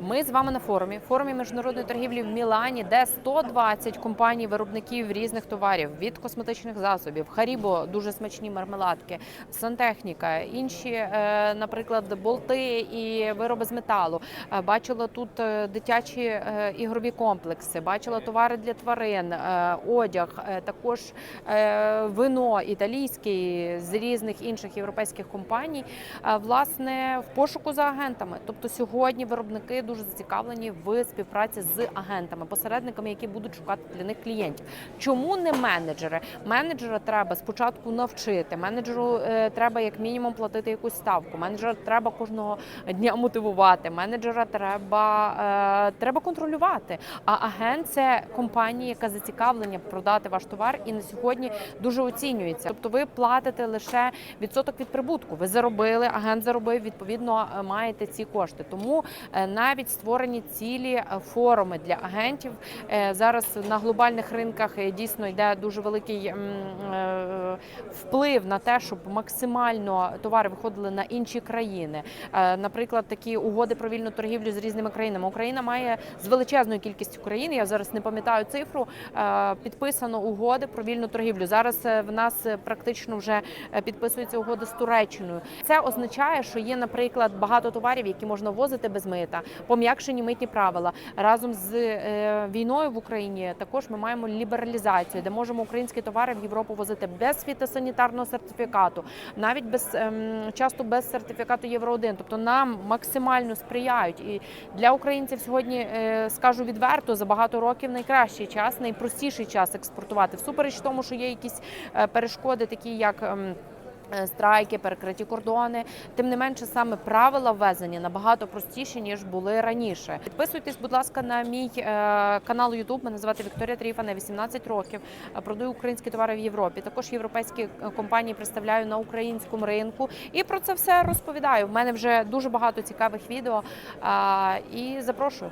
Ми з вами на форумі, форумі міжнародної торгівлі в Мілані, де 120 компаній виробників різних товарів від косметичних засобів, Харібо, дуже смачні мармеладки, сантехніка, інші, е, наприклад, болти і вироби з металу. Е, Бачила тут е, дитячі ігрові комплекси, бачила товари для тварин, одяг, також вино італійське з різних інших європейських компаній. Власне, в пошуку за агентами. Тобто сьогодні виробники дуже зацікавлені в співпраці з агентами, посередниками, які будуть шукати для них клієнтів. Чому не менеджери? Менеджера треба спочатку навчити. Менеджеру е, треба як мінімум платити якусь ставку. Менеджера треба кожного дня мотивувати. Менеджера треба, е, треба контролювати. А агент це компанія, яка зацікавлення продати ваш товар і на сьогодні дуже оцінюється. Тобто ви платите лише відсоток від прибутку. Ви заробили, агент заробив, відповідно е, маєте ці кошти. Тому е, навіть створені цілі е, форуми для агентів. Е, Зараз на глобальних ринках е, дійсно йде дуже великий вплив на те, щоб максимально товари виходили на інші країни. Наприклад, такі угоди про вільну торгівлю з різними країнами. Україна має з величезною кількістю країн. Я зараз не пам'ятаю цифру. Підписано угоди про вільну торгівлю. Зараз в нас практично вже підписується угода з Туреччиною. Це означає, що є, наприклад, багато товарів, які можна ввозити без мита, пом'якшені митні правила. Разом з е, війною в Україні також ми маємо лібералізацію, де можемо українські товари в Європу возити без фітосанітарного сертифікату, навіть без ем, часто без сертифікату Євро 1 Тобто нам максимально сприяють. І для українців сьогодні е, скажу відверто за багато років найкращий час, найпростіший час експортувати. Всупереч тому, що є якісь е, перешкоди, такі як. Е, Страйки, перекриті кордони, тим не менше, саме правила ввезення набагато простіші ніж були раніше. Підписуйтесь, будь ласка, на мій е, канал YouTube. Мене звати Вікторія Тріфана, 18 років. Е, Продаю українські товари в Європі. Також європейські компанії представляю на українському ринку і про це все розповідаю. В мене вже дуже багато цікавих відео. І запрошую.